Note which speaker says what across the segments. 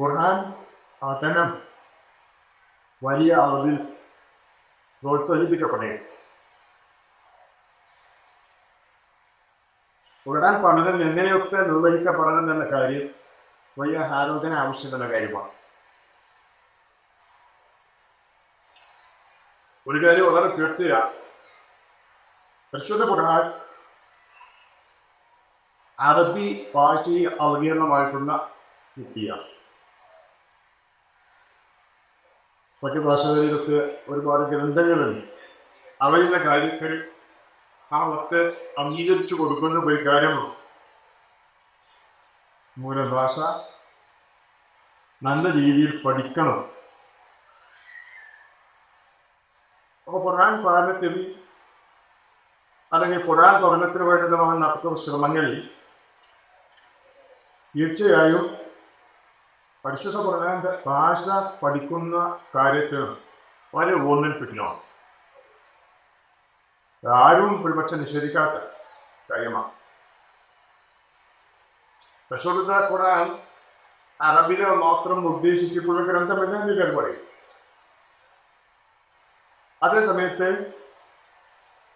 Speaker 1: ഖുർആൻ പഠനം വലിയ അളവിൽ പ്രോത്സാഹിപ്പിക്കപ്പെടേ. ഖുർആൻ പഠനം എങ്ങനെയൊക്കെ നിർവഹിക്കപ്പെടണം എന്ന കാര്യം വലിയ ആലോചന ആവശ്യമുള്ള കാര്യമാണ്. ഒരു കാര്യം വളരെ തീർച്ചയാണ് പരിശുദ്ധ ഖുർആൻ അറബി ഭാഷയിൽ അവതീർണമായിട്ടുള്ള വിദ്യയാണ് മറ്റു ഭാഷകളിലൊക്കെ ഒരുപാട് ഗ്രന്ഥങ്ങളുണ്ട്. അവയുടെ കാര്യത്തിൽ ആ വക്ക് അംഗീകരിച്ചു കൊടുക്കുന്ന ഒരു കാര്യമാണ് മൂലഭാഷ. നല്ല രീതിയിൽ പഠിക്കണം. അപ്പോൾ ഖുർആൻ പഠനത്തിൽ അല്ലെങ്കിൽ ഖുർആൻ പഠനത്തിന് നമ്മൾ നടത്തുന്ന ശ്രമങ്ങളിൽ തീർച്ചയായും പരിശുദ്ധ ഖുർആന്റെ ഭാഷ പഠിക്കുന്ന കാര്യത്തിൽ വളരെ ഓന്നിപ്പിക്കണം ആരും ഒരുപക്ഷെ നിഷേധിക്കാത്ത കാര്യമാണ് പരിശുദ്ധ കുറാൻ അറബിനെ മാത്രം ഉദ്ദേശിച്ചിട്ടുള്ള ഗ്രന്ഥമല്ല എന്ന് ഞാൻ പറയും. അതേസമയത്ത്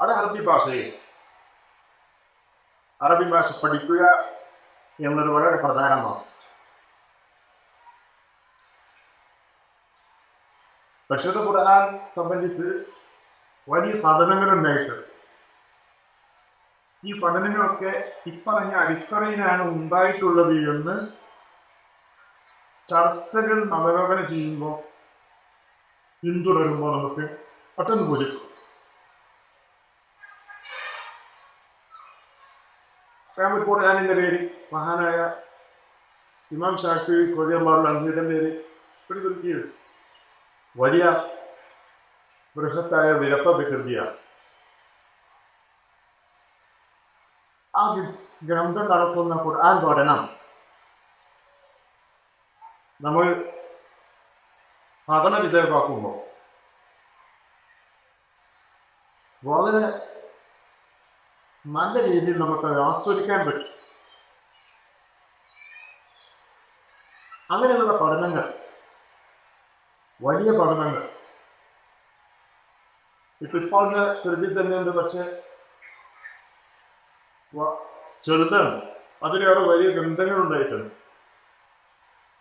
Speaker 1: അത് അറബി ഭാഷയിൽ. അറബി ഭാഷ പഠിക്കുക എന്നത് വളരെ പ്രധാനമാണ്. പരിശുദ്ധ ഖുർആൻ സംബന്ധിച്ച് വലിയ പഠനങ്ങളുണ്ടായിട്ടുണ്ട് ഈ പഠനങ്ങളൊക്കെ ഇപ്പറഞ്ഞ അടിത്തറയിലാണ് ഉണ്ടായിട്ടുള്ളത് എന്ന് ചർച്ചകൾ അവലോകനം ചെയ്യുമ്പോൾ പിന്തുടരുമ്പോൾ നമുക്ക് പെട്ടെന്ന് ബോധിക്കും ഖുർആാനിന്റെ പേര് മഹാനായ ഇമാം ഷാഫി കൊതിയമ്മാറുള്ള അഞ്ചിയുടെ പേര് പിടിതുരുക്കിയത് വലിയ ബൃഹത്തായ വിലപ്പ വികൃതിയാണ്. ആ ഗ്രന്ഥം നടക്കുന്ന ഖുർആൻ പഠനം നമ്മൾ പഠന വിധേയമാക്കുമ്പോൾ വളരെ നല്ല രീതിയിൽ നമുക്ക് ആസ്വദിക്കാൻ പറ്റും. അങ്ങനെയുള്ള പഠനങ്ങൾ വലിയ പഠനങ്ങൾ. ഈ ഇപ്പോഴത്തെ കൃതി തന്നെയുണ്ട് പക്ഷെ ചെറുതാണ്. അതിലേറെ വലിയ ഗ്രന്ഥങ്ങൾ ഉണ്ടായിട്ടുണ്ട്.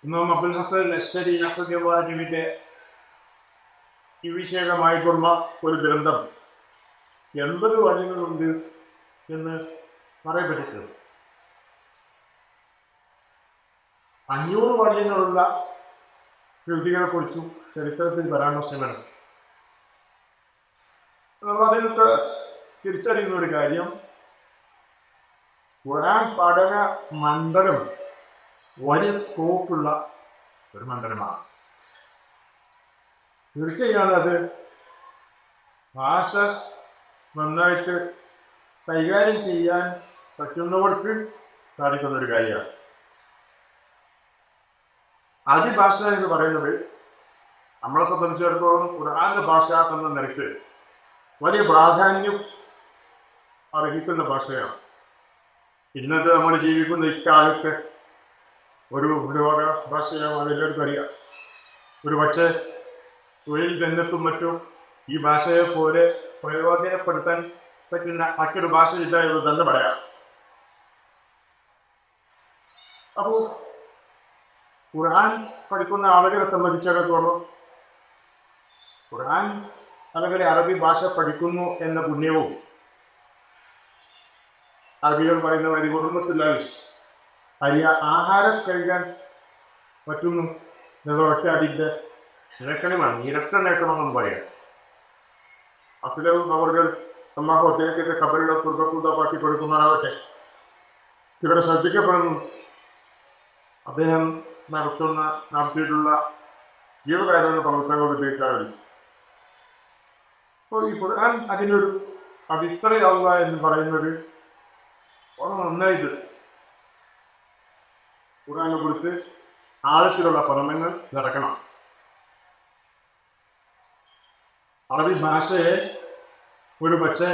Speaker 1: ഇമാം അബുൽ ഹസൻ ലഷ്കരി നഖദ്യവാജുവിന്റെ വിഷയമായിട്ടുള്ള ഒരു ഗ്രന്ഥം. എൺപത് വഴികളുണ്ട് എന്ന് പറയപ്പെട്ടിട്ടുണ്ട്. അഞ്ഞൂറ് വഴികളുള്ള കൃതികളെ കുറിച്ചും ചരിത്രത്തിൽ പരാമർശമാണ് നമ്മൾ അതിനൊക്കെ തിരിച്ചറിയുന്ന ഒരു കാര്യം ഖുറാൻ പഠന മണ്ഡലം വലിയ സ്കോപ്പുള്ള ഒരു മണ്ഡലമാണ്. തീർച്ചയാണ് അത് ഭാഷ നന്നായിട്ട് കൈകാര്യം ചെയ്യാൻ പറ്റുന്നവർക്ക് സാധിക്കുന്ന ഒരു കാര്യമാണ്. ആദ്യഭാഷ എന്ന് പറയുന്നത് നമ്മളെ സംബന്ധിച്ചിടത്തോളം ഖുർആാന്റെ ഭാഷ എന്ന നിരക്ക് വലിയ പ്രാധാന്യം അർഹിക്കുന്ന ഭാഷയാണ്. ഇന്നത്തെ നമ്മൾ ജീവിക്കുന്ന ഇക്കാലത്ത് ഒരു ലോക ഭാഷയാണ് എല്ലാവർക്കും അറിയാം. ഒരു പക്ഷേ തൊഴിൽ രംഗത്തും മറ്റും ഈ ഭാഷയെ പോലെ പ്രയോജനപ്പെടുത്താൻ പറ്റുന്ന മറ്റൊരു ഭാഷയില്ല എന്ന് തന്നെ പറയാം. അപ്പോൾ ഖുർആൻ പഠിക്കുന്ന ആളുകളെ സംബന്ധിച്ചിടത്തോളം ഖുർആൻ അല്ലെങ്കിൽ അറബി ഭാഷ പഠിക്കുന്നു എന്ന പുണ്യവും അറബികൾ പറയുന്ന വരി കുടുംബത്തിലായി അരിയ ആഹാരം കഴിക്കാൻ പറ്റുന്നു എന്നതൊക്കെ അതിന്റെ നിരക്കണമാണ് ഇരട്ട നേക്കണമെന്ന് പറയാം. അവർക്ക് അവർകൾ അദ്ദേഹത്തിന്റെ കബറിലെ സ്വർഗക്കൂതാക്കി കൊടുക്കുന്നവരാവട്ടെ ഇവിടെ ശ്രദ്ധിക്കപ്പെടുന്നു. അദ്ദേഹം നടത്തുന്ന നടത്തിയിട്ടുള്ള ജീവകാരുണ്യ പ്രവർത്തനങ്ങൾ ഉപയോഗിക്കാറില്ല അപ്പോൾ ഈ ഖുർആൻ അതിനൊരു അടിത്തറയാവുക എന്ന് പറയുന്നത് വളരെ നന്നായിട്ട് ഖുർആനെ കുറിച്ച് ആഴത്തിലുള്ള പഠനങ്ങൾ നടക്കണം. അറബി ഭാഷയെ ഒരു പക്ഷേ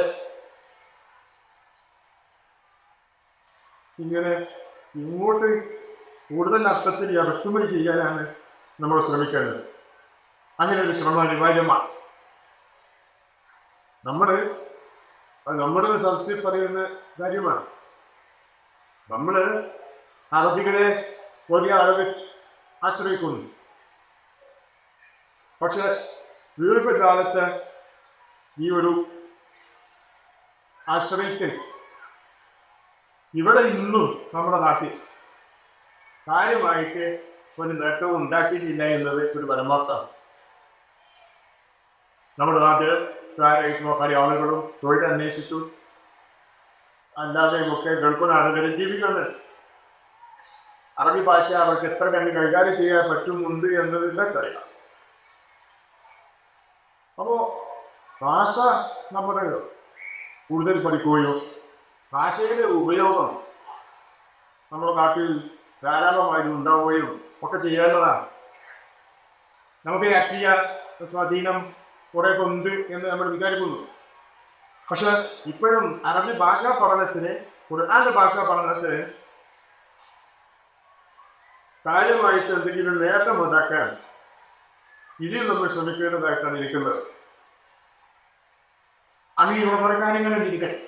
Speaker 1: ഇങ്ങനെ ഇങ്ങോട്ട് കൂടുതൽ അർത്ഥത്തിൽ ഇറക്കുമതി ചെയ്യാനാണ് നമ്മൾ ശ്രമിക്കേണ്ടത്. അങ്ങനെ ഒരു ശ്രമം അനിവാര്യമാണ്. നമ്മൾ നമ്മുടെ സദസ്സിൽ പറയുന്ന കാര്യമാണ്. നമ്മൾ അറബികളെ വലിയ അറബി ആശ്രയിക്കുന്നു. പക്ഷെ ദീർഘകാലത്ത് ഈ ഒരു ആശ്രയിക്കൽ ഇവിടെ ഇന്നും നമ്മുടെ നാട്ടിൽ കാര്യമായിട്ട് ഒരു നേട്ടവും ഉണ്ടാക്കിയിട്ടില്ല എന്നത് ഒരു പരമാർത്ഥമാണ് നമ്മുടെ നാട്ടിൽ തൊഴിൽ അന്വേഷിച്ചു. അല്ലാതെയുമൊക്കെ ആളുകളും ജീവിക്കുന്നത്. അറബി ഭാഷ അവർക്ക് എത്ര കണ്ട് കൈകാര്യം ചെയ്യാൻ പറ്റുന്നുണ്ട് എന്നതിന്റെ ഇവർക്കറിയാം അപ്പോൾ ഭാഷ നമ്മുടെ കൂടുതൽ പഠിക്കുകയോ ഭാഷയുടെ ഉപയോഗം നമ്മുടെ നാട്ടിൽ ധാരാളമായി ഉണ്ടാവുകയും ഒക്കെ ചെയ്യേണ്ടതാണ്. നമുക്ക് രാഷ്ട്രീയ സ്വാധീനം കുറെ ഉണ്ട് എന്ന് നമ്മൾ വിചാരിക്കുന്നു. പക്ഷെ ഇപ്പോഴും അറബി ഭാഷാ പഠനത്തിന് ഖുർആാന്റെ ഭാഷാ പഠനത്തിന് കാര്യമായിട്ട് എന്തെങ്കിലും നേട്ടം ഉണ്ടാക്കാൻ ഇതിൽ നമ്മൾ ശ്രമിക്കേണ്ടതായിട്ടാണ് ഇരിക്കുന്നത്. കുറെ കാര്യങ്ങൾ ഇരിക്കട്ടെ.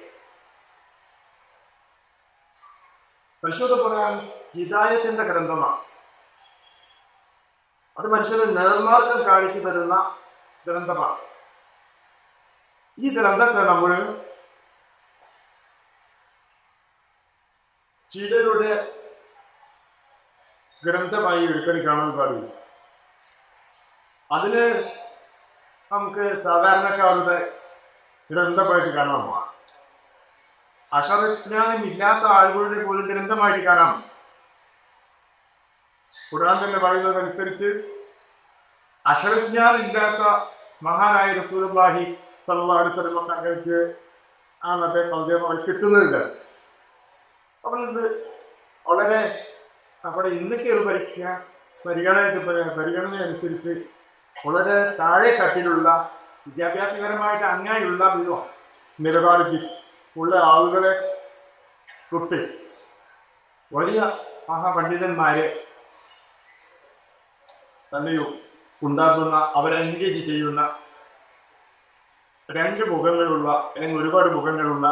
Speaker 1: പരിശോധന പറയാൻ ഹിതായത്തിന്റെ ഗ്രന്ഥമാണ്. അത് മനുഷ്യന് നേർമാർഗം കാണിച്ചു തരുന്ന ഗ്രന്ഥമാണ് ഈ ദുരന്തത്തെ നമ്മൾ ചിലരുടെ ഗ്രന്ഥമായി ഒരിക്കലും കാണാൻ പാടില്ല. അതിന് നമുക്ക് സാധാരണക്കാരുടെ ഗ്രന്ഥമായിട്ട് കാണാൻ പോകാം അക്ഷരജ്ഞാനം ഇല്ലാത്ത ആളുകളുടെ പോലും ഗ്രന്ഥമായിട്ട് കാണാം. ഖുർആൻ തന്നെ പറയുന്നതനുസരിച്ച് അക്ഷരജ്ഞാനം ഇല്ലാത്ത മഹാനായ സല്ലല്ലാഹു അലൈഹി വസല്ലം തങ്ങൾക്ക് ആ മറ്റേ പൗദ്യമായി കിട്ടുന്നില്ല അപ്പോൾ ഇത് വളരെ നമ്മുടെ ഇന്നത്തെ ഒരു പരീക്ഷ പരിഗണന പരിഗണന അനുസരിച്ച് വളരെ താഴെ തട്ടിലുള്ള വിദ്യാഭ്യാസപരമായിട്ട് അങ്ങനെയുള്ള നിലപാടിൽ ഉള്ള ആളുകളെ തൊട്ട് വലിയ മഹാപണ്ഡിതന്മാരെ തന്നെയും ഉണ്ടാക്കുന്ന അവരെൻഗേജ് ചെയ്യുന്ന രണ്ട് മുഖങ്ങളുള്ള അല്ലെങ്കിൽ ഒരുപാട് മുഖങ്ങളുള്ള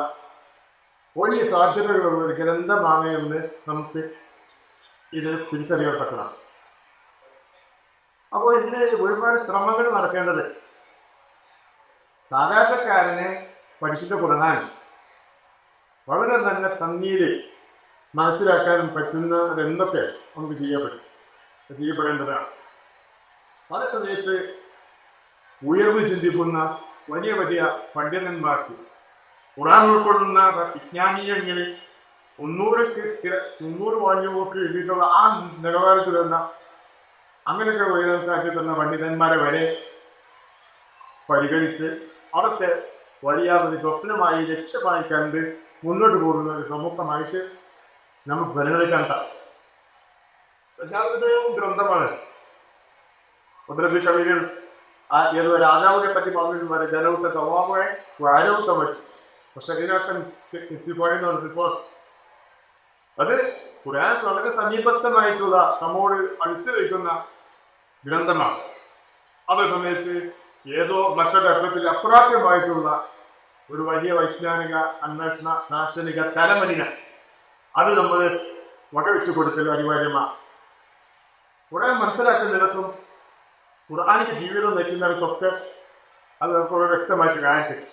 Speaker 1: വലിയ സാധ്യതകളുള്ള ഒരു ഗ്രന്ഥമാണ് എന്ന് നമുക്ക് ഇത് തിരിച്ചറിയാൻ പറ്റണം അപ്പോൾ ഇതിന് ഒരുപാട് ശ്രമങ്ങൾ നടക്കേണ്ടത് സാധാരണക്കാരനെ പഠിച്ചിട്ട് കൊടുക്കാൻ വളരെ നല്ല തന്നീര് മനസ്സിലാക്കാൻ പറ്റുന്നതെന്തൊക്കെ നമുക്ക് ചെയ്യപ്പെടും. ചെയ്യപ്പെടേണ്ടതാണ്. അതേ സമയത്ത് ഉയർന്നു ചിന്തിക്കുന്ന വലിയ വലിയ പണ്ഡിതന്മാർക്ക് ഖുറാൻ ഉൾക്കൊള്ളുന്ന വിജ്ഞാനീയങ്ങളിൽ മുന്നൂറ് മുന്നൂറ് വാല്യൂമൊക്കെ എഴുതിയിട്ടുള്ള ആ നിലവാരത്തിൽ വന്ന അങ്ങനെയൊക്കെ ഉയരാൻ തന്ന പണ്ഡിതന്മാരെ വരെ പരിഗണിച്ച് അവർക്ക് വലിയ ഒരു സ്വപ്നമായി ലക്ഷ്യമായി കണ്ട് മുന്നോട്ട് പോകുന്ന ഒരു സമൂഹമായിട്ട് നമുക്ക് പരിഗണിക്കാൻ സാധിക്കും. ഗ്രന്ഥമാണ് ഉദ്രബി കവികൾ ഏതോ രാജാവിനെ പറ്റി പറഞ്ഞിരുന്നു. വരെ ജനവുത്തെ തവാമെ ആരോഗ്യത്തെ വഴി പക്ഷെ ഇസ്തിഫോയെന്ന് ഫോർ അത് ഖുർആൻ വളരെ സമീപസ്ഥമായിട്ടുള്ള നമ്മോട് അടുത്ത് വയ്ക്കുന്ന ഗ്രന്ഥമാണ്. അതേ സമയത്ത് ഏതോ മറ്റൊരു അർത്ഥത്തിൽ അപ്രാപ്യമായിട്ടുള്ള ഒരു വലിയ വൈജ്ഞാനിക അന്വേഷണ ദാർശനിക തലമനിക. അത് നമ്മൾ വകവെച്ചു കൊടുക്കൽ അനിവാര്യമാണ്. കുറേ മനസ്സിലാക്കുന്നിടത്തും ഖുർആാനിക്ക് ജീവിതം നയിക്കുന്നവർക്കൊക്കെ അത് നമുക്ക് വളരെ വ്യക്തമായിട്ട് കാണാൻ പറ്റും.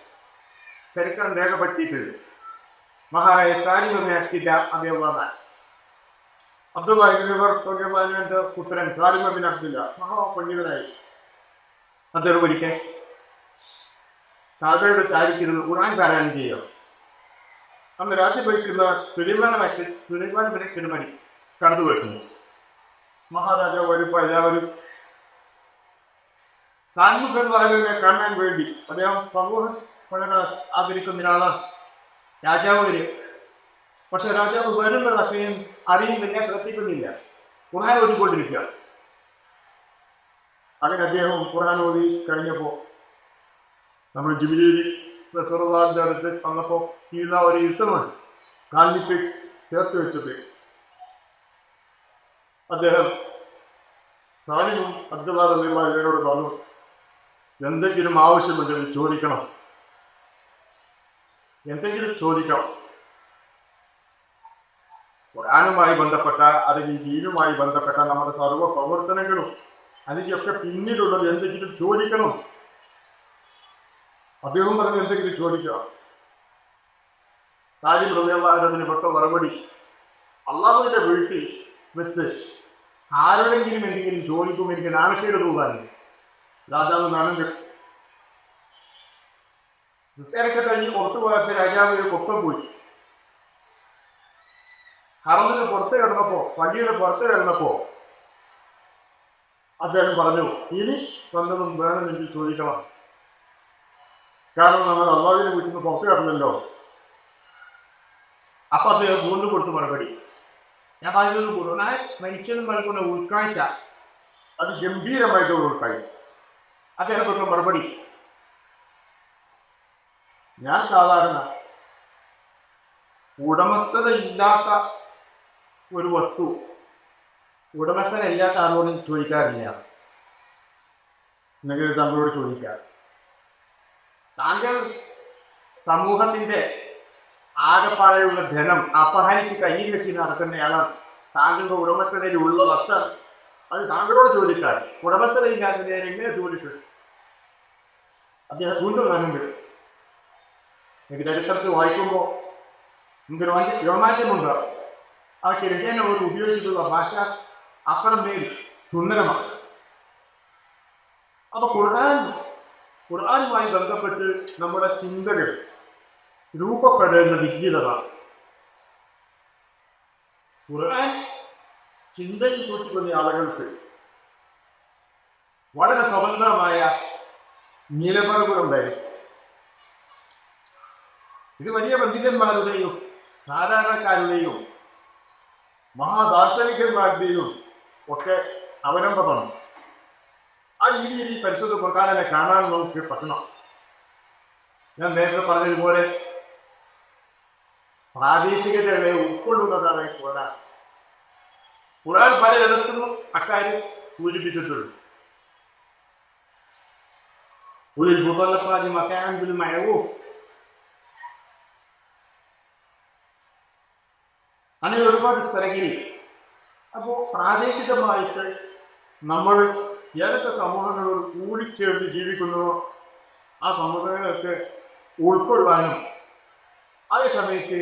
Speaker 1: ചരിത്രം രേഖപ്പെടുത്തിയിട്ടുണ്ട് മഹാനായ സാലിം എന്ന അദ്ദേഹം അദ്ദേഹമാണ് പുത്രൻ സാലിം അബ്ദുല്ല അബ്ദുല്ല മഹാപണ്ഡിതനായി. അദ്ദേഹം ഒരിക്കൽ താഴെയുടെ ചാരിക്കരുത് ഖുർആൻ പാരായണം ചെയ്യുക. അന്ന് രാജ്യം ഭരിക്കുന്ന സുലിമാനമായിട്ട് സുലൈമാന ബിൻ തിരുമണി കടന്നു വരുന്നു മഹാരാജാവ് വരുമ്പോൾ എല്ലാവരും സാൻമുഖൻ വാലുവിനെ കാണാൻ വേണ്ടി അദ്ദേഹം സമൂഹം വളരെ ആദരിക്കുന്ന ഒരാളാണ് രാജാവ് വരും പക്ഷെ രാജാവ് വരുന്നത് അത്രയും അറിയുന്നില്ല ശ്രദ്ധിക്കുന്നില്ല. ഖുർആൻ ഓതിക്കൊണ്ടിരിക്കുക അങ്ങനെ അദ്ദേഹം ഖുർആൻ ഓതി കഴിഞ്ഞപ്പോൾ നമ്മൾ ജിബിലേരി സർവാദിന്റെ അടുത്ത് വന്നപ്പോൾ ഇതാ ഒരു ഇരുത്തമാണ് കാലിട്ട് ചേർത്ത് വെച്ചത്. അദ്ദേഹം സാലിനും അബ്ദുള്ള ഇവരോട് പറഞ്ഞു എന്തെങ്കിലും ആവശ്യമുണ്ടെങ്കിൽ ചോദിക്കണം. എന്തെങ്കിലും ചോദിക്കണം. ഖുറാനുമായി ബന്ധപ്പെട്ട അല്ലെങ്കിൽ ദീനുമായി ബന്ധപ്പെട്ട നമ്മുടെ സർവ പ്രവർത്തനങ്ങളും അതിന്റെയൊക്കെ പിന്നിലുള്ളത് എന്തെങ്കിലും ചോദിക്കണം. അദ്ദേഹം പറഞ്ഞ എന്തെങ്കിലും ചോദിക്കണം. സാരി ഹൃദയവാരതിന് പെട്ട മറുപടി അള്ളാഹുവിന്റെ വീട്ടിൽ വെച്ച് ആരോടെങ്കിലും എന്തെങ്കിലും ചോദിക്കും എനിക്ക് നാണക്കേട് തോന്നാനില്ല രാജാവ് കെട്ടു നിസ്കാരൊക്കെ കഴിഞ്ഞ് പുറത്തു പോയപ്പോൾ രാജാവ് ഒരു കൊപ്പം പോയി. ഹറന്നിന് പുറത്ത് കിടന്നപ്പോ പള്ളിയുടെ പുറത്ത് കിടന്നപ്പോ അദ്ദേഹം പറഞ്ഞു ഇനി വന്നതും വേണമെങ്കിൽ ചോദിക്കണം. കാരണം നമ്മൾ അള്ളാഹുവിനെ വീട്ടിൽ നിന്ന് പുറത്ത് കിടന്നല്ലോ അപ്പൊ അദ്ദേഹം വീണ്ടും കൊടുത്തു മറുപടി. ഞാൻ പറഞ്ഞത് കൂടുതലായി മനുഷ്യനും നൽകുന്ന ഉൾക്കാഴ്ച. അത് ഗംഭീരമായിട്ടുള്ള ഉൾക്കാഴ്ച. അദ്ദേഹം കൊടുത്ത മറുപടി. ഞാൻ സാധാരണ ഉടമസ്ഥത ഇല്ലാത്ത ഒരു വസ്തു ഉടമസ്ഥനില്ലാത്ത ആളോട് ചോദിക്കാറില്ല. എന്നെങ്കിൽ തങ്ങളോട് ചോദിക്കാം. താങ്കൾ സമൂഹത്തിന്റെ ആകെപ്പാടെയുള്ള ധനം അപഹരിച്ച് കയ്യിൽ വെച്ച് നടക്കുന്നയാളാണ് താങ്കളുടെ ഉടമസ്ഥതയിൽ ഉള്ളതൊക്കെ അത് താങ്കളോട് ചോദിക്കാൻ ഞാൻ എങ്ങനെ ചോദിക്കും അദ്ദേഹം വീണ്ടും കാണുമ്പോൾ എനിക്ക് ചരിത്രത്തിൽ വായിക്കുമ്പോൾ എനിക്ക് രോമാഞ്ച രോമാഞ്ചമുണ്ട്. ആ കിഴക്കേനെ അവർ ഉപയോഗിച്ചിട്ടുള്ള ഭാഷ അത്ര മേൽ സുന്ദരമാണ്. അപ്പൊ ഖുർആൻ ഖുർആനുമായി ബന്ധപ്പെട്ട് നമ്മുടെ ചിന്തകൾ രൂപപ്പെടേണ്ട വിദ്യതാണ് ഖുർആൻ ചിന്തയിൽ സൂക്ഷിക്കുന്ന ആളുകൾക്ക് വളരെ സ്വതന്ത്രമായ നിലപാടുകളുണ്ടായിരിക്കും ഇത് വലിയ പണ്ഡിതന്മാരുടെയും സാധാരണക്കാരുടെയും മഹാദാർശനികന്മാരുടെയും ഒക്കെ അവലംബമാണ്. ആ രീതിയിൽ ഈ പരിശുദ്ധ പ്രകാരനെ കാണാൻ നമുക്ക് പറ്റണം. ഞാൻ നേരത്തെ പറഞ്ഞതുപോലെ പ്രാദേശികതകളെ ഉൾക്കൊള്ളുന്നതാണ് ഖുർആൻ. ഖുർആൻ പലയിടത്തും അക്കാര്യം സൂചിപ്പിച്ചിട്ടുണ്ട്. ഉള്ളിൽ മുതലപ്പാതി مكان بالمعروف അങ്ങനെ ഒരുപാട് സ്ഥലങ്ങളിൽ അപ്പോൾ പ്രാദേശികമായിട്ട് നമ്മൾ ഏതൊക്കെ സമൂഹങ്ങളോട് കൂടിച്ചേർന്ന് ജീവിക്കുന്നുവോ ആ സമൂഹങ്ങളൊക്കെ ഉൾക്കൊള്ളുവാനും അതേ സമയത്ത്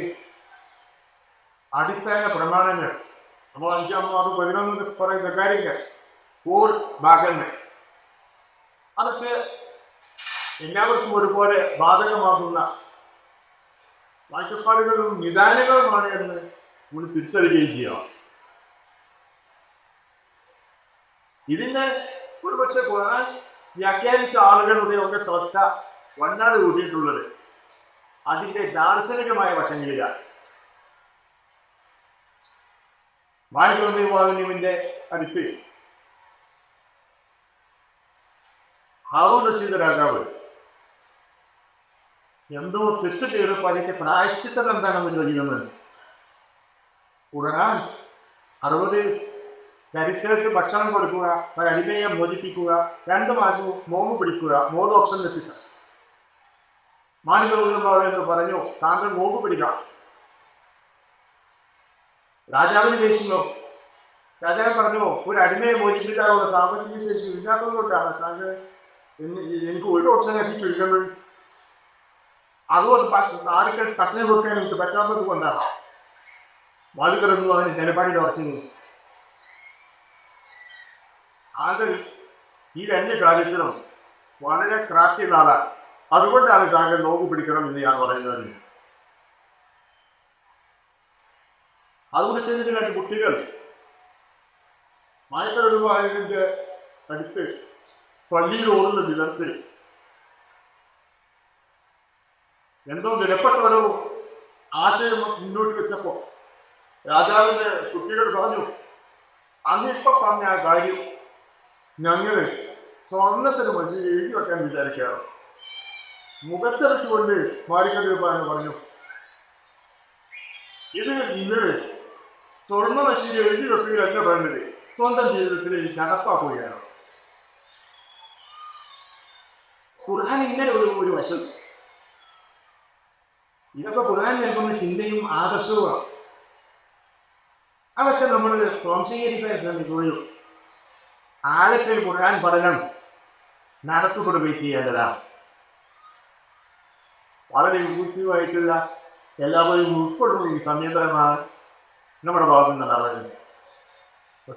Speaker 1: അടിസ്ഥാന പ്രമാണങ്ങൾ. നമ്മൾ അഞ്ചാം ആറ് പതിനൊന്ന് പറയുന്ന കാര്യങ്ങൾ. കോർ ഭാഗങ്ങൾ. അതൊക്കെ എല്ലാവർക്കും ഒരുപോലെ ബാധകമാകുന്ന കാഴ്ചപ്പാടുകളും നിദാനങ്ങളുമാണ് എന്ന് നമ്മൾ തിരിച്ചറിയുകയും ചെയ്യാം. ഇതിനെ ഒരുപക്ഷെ ഖുർആൻ വ്യാഖ്യാനിച്ച ആളുകളുടെ ഒക്കെ ശ്രദ്ധ വല്ലാതെ കൂട്ടിയിട്ടുള്ളത് അതിന്റെ ദാർശനികമായ വശങ്ങളിലാണ്. മാലിക്കുവിന്റെ അടുത്ത് ഹാറൂൺ റഷീദ് രാജാവ് എന്തോ തെറ്റ് ചെയ്തപ്പോൾ അതിന്റെ പ്രായശ്ചിത്തം എന്താണെന്ന് ചോദിക്കുന്നത് ഉടനാൻ അറുപത് ദരിദ്രർക്ക് ഭക്ഷണം കൊടുക്കുക ഒരടിമയെ മോചിപ്പിക്കുക രണ്ട് മാസം നോമ്പ് പിടിക്കുക മോത് ഓപ്ഷൻ വെച്ചിട്ട്. മാനികഎന്ന് പറഞ്ഞു താങ്കൾ മോക്ക് പിടിക്കാം രാജാവിന് ദേഷ്യമോ രാജാവ് പറഞ്ഞു ഒരു അടിമയെ മോചിപ്പിക്കാനുള്ള സാമ്പത്തിക ശേഷി ഇല്ലാത്തതുകൊണ്ടാണ് താങ്കൾ എനിക്ക് ഒരു ഓപ്ഷൻ എത്തിച്ചൊരുക്കുന്നത് അതുകൊണ്ട് ആർക്ക് കച്ചനെ കൊടുക്കാൻ എനിക്ക് പറ്റാത്തത് കൊണ്ടാണ്. മാലികരൊന്നും അതിന് നിലപാടിൽ ഉറച്ചു നിന്നു. അത് ഈ രണ്ട് കാര്യത്തിലും വളരെ ക്രാഫ്റ്റുള്ള ആളാണ്. അതുകൊണ്ടാണ് താങ്കൾ നോക്ക് പിടിക്കണം എന്ന് ഞാൻ പറയുന്നത്. അതുകൊണ്ട് ചെയ്തിട്ട് രണ്ട് കുട്ടികൾ മയക്കരുമായതിന്റെ അടുത്ത് പള്ളിയിൽ ഓടുന്ന ദിവസം എന്തോ വിലപ്പെട്ട ഒരു ആശയം മുന്നോട്ട് വെച്ചപ്പോൾ രാജാവിന്റെ കുട്ടികൾ പറഞ്ഞു അന്നിപ്പോ പറഞ്ഞ ആ കാര്യം ഞങ്ങൾ സ്വർണത്തിന് മനസ്സിൽ എഴുതി വെക്കാൻ വിചാരിക്കാറ് മുഖത്തരച്ചുകൊണ്ട് മാരിക്കരുപ്പാന്ന് പറഞ്ഞു ഇത് ഇന്നലെ സ്വർണ മനുഷ്യ എഴുതി വെക്കുകയല്ല വേണ്ടത് സ്വന്തം ജീവിതത്തിൽ നടപ്പാക്കുകയാണ്. ഖുർഹാൻ ഇങ്ങനെ ഒരു ഒരു വശം ഇതൊക്കെ ഖുർആൻ നൽകുന്ന ചിന്തയും ആദർശവുമാണ്. അതൊക്കെ നമ്മൾ സ്വാംശീകരിക്കാൻ ശ്രമിക്കുകയും ആഴത്തിൽ ഖുർആൻ പഠനം നടത്തപ്പെടുകയും ചെയ്യേണ്ടതാണ്. വളരെ ഇൻക്ലൂസീവായിട്ടുള്ള എല്ലാവരും ഉൾക്കൊള്ളുന്ന ഈ സമീപനമാണ് നമ്മുടെ ഭാഗത്ത് നിന്നുണ്ടാവുന്നത്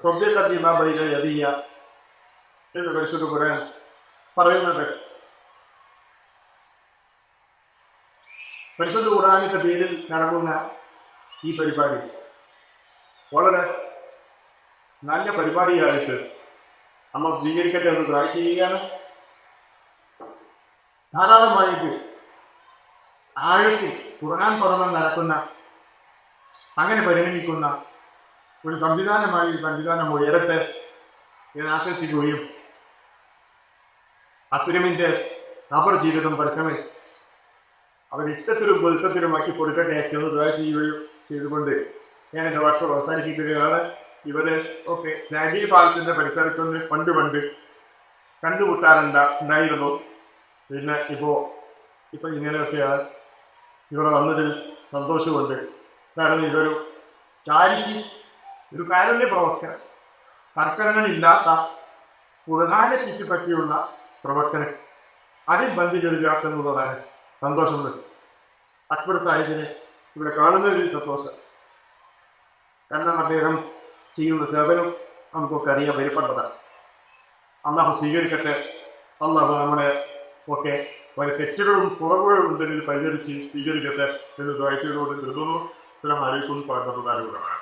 Speaker 1: സ്വദ്യത്തീയ യതീയ എന്ന് പരിശുദ്ധ ഖുർആൻ പറയുന്നത് പരിശുദ്ധ ഖുർആാനിന്റെ പേരിൽ നടക്കുന്ന ഈ പരിപാടി വളരെ നല്ല പരിപാടിയായിട്ട് നമ്മൾ സ്വീകരിക്കട്ടെ എന്ന് ട്രൈ ചെയ്യുകയാണ്. ധാരാളമായിട്ട് ആഴത്തിൽ ഖുർആൻ പഠനം നടക്കുന്ന അങ്ങനെ പരിഗണിക്കുന്ന ഒരു സംവിധാനമായി സംവിധാനം ഉയരട്ടെ എന്ന് ആശംസിക്കുകയും അസുരമിന്റെ റബ്ബർ ജീവിതം പരിശ്രമം അവർ ഇഷ്ടത്തിലും പൊരുത്തത്തിലുമാക്കി കൊടുക്കട്ടെ ഏറ്റവും ദ്വാ ചെയ്യുകയും ചെയ്തുകൊണ്ട് ഞാൻ എന്റെ വാക്കുകൾ അവസാനിപ്പിക്കുകയാണ്. ഇവർ ഓക്കെ സാൻഡി പാലസിന്റെ പരിസരത്ത് നിന്ന് പണ്ട് പണ്ട് കണ്ടുമുട്ടാറുണ്ട ഉണ്ടായിരുന്നു? പിന്നെ ഇപ്പോൾ ഇപ്പോൾ ഇങ്ങനെയൊക്കെയാണ്. ഇവിടെ വന്നതിൽ സന്തോഷമുണ്ട്. കാരണം ഇതൊരു ചാരിറ്റി ഒരു കാരുണ്യ പ്രവർത്തനം. തർക്കങ്ങളില്ലാത്ത കുറുനാനെ ചുറ്റിപ്പറ്റിയുള്ള പ്രവർത്തനം. അതിൽ ബന്ധിച്ചെടുക്കുക എന്നുള്ളതാണ് സന്തോഷമുണ്ട് അക്ബർ സാഹിബിനെ ഇവിടെ കാണുന്നതിൽ സന്തോഷം. കാരണം അദ്ദേഹം ചെയ്യുന്ന സേവനം നമുക്കൊക്കെ അറിയാൻ വരിപ്പെട്ടതാണ് അള്ളാഹു സ്വീകരിക്കട്ടെ. അള്ളാഹു നമ്മളെ ഒക്കെ പല തെറ്റുകളും കുറവുകളും ഉണ്ടെങ്കിൽ പരിഹരിച്ച് സ്വീകരിക്കട്ടെ എന്ന് ദ്വാഴ്ചകളോട് നിർത്തുന്നു. അലൈക്കും വറഹ്മത്തുള്ളാഹി വബറകാതുഹു.